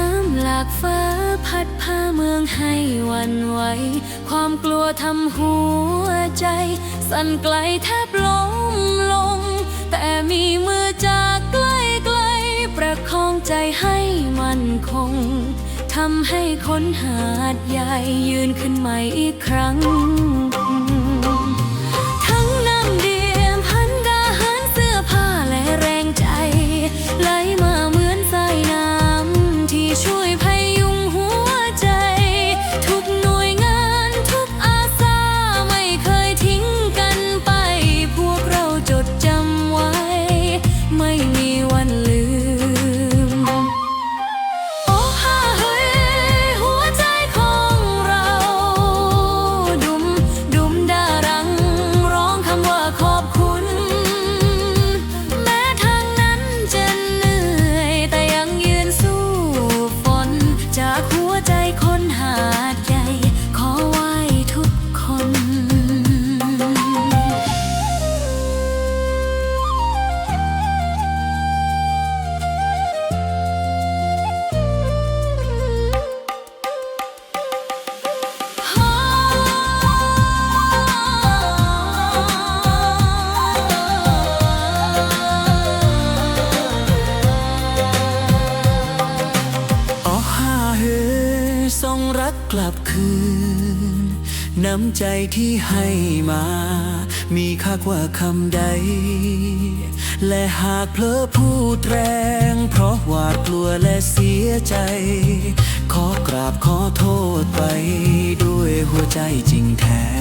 น้ำหลากฟ้าพัดพาเมืองให้วันไหว ความกลัวทำหัวใจ สั่นไกลแทบล้มลง แต่มีมือจากใกล้ไกล ประคองใจให้มันคงทำให้คนหาดใหญ่ยืนขึ้นใหม่อีกครั้ง กลับคืน น้ำใจที่ให้มา มีค่ากว่าคำใด และหากเพลอพูดแรง เพราะหวาดกลัวและเสียใจ ขอกราบขอโทษไป ด้วยหัวใจจริงแท้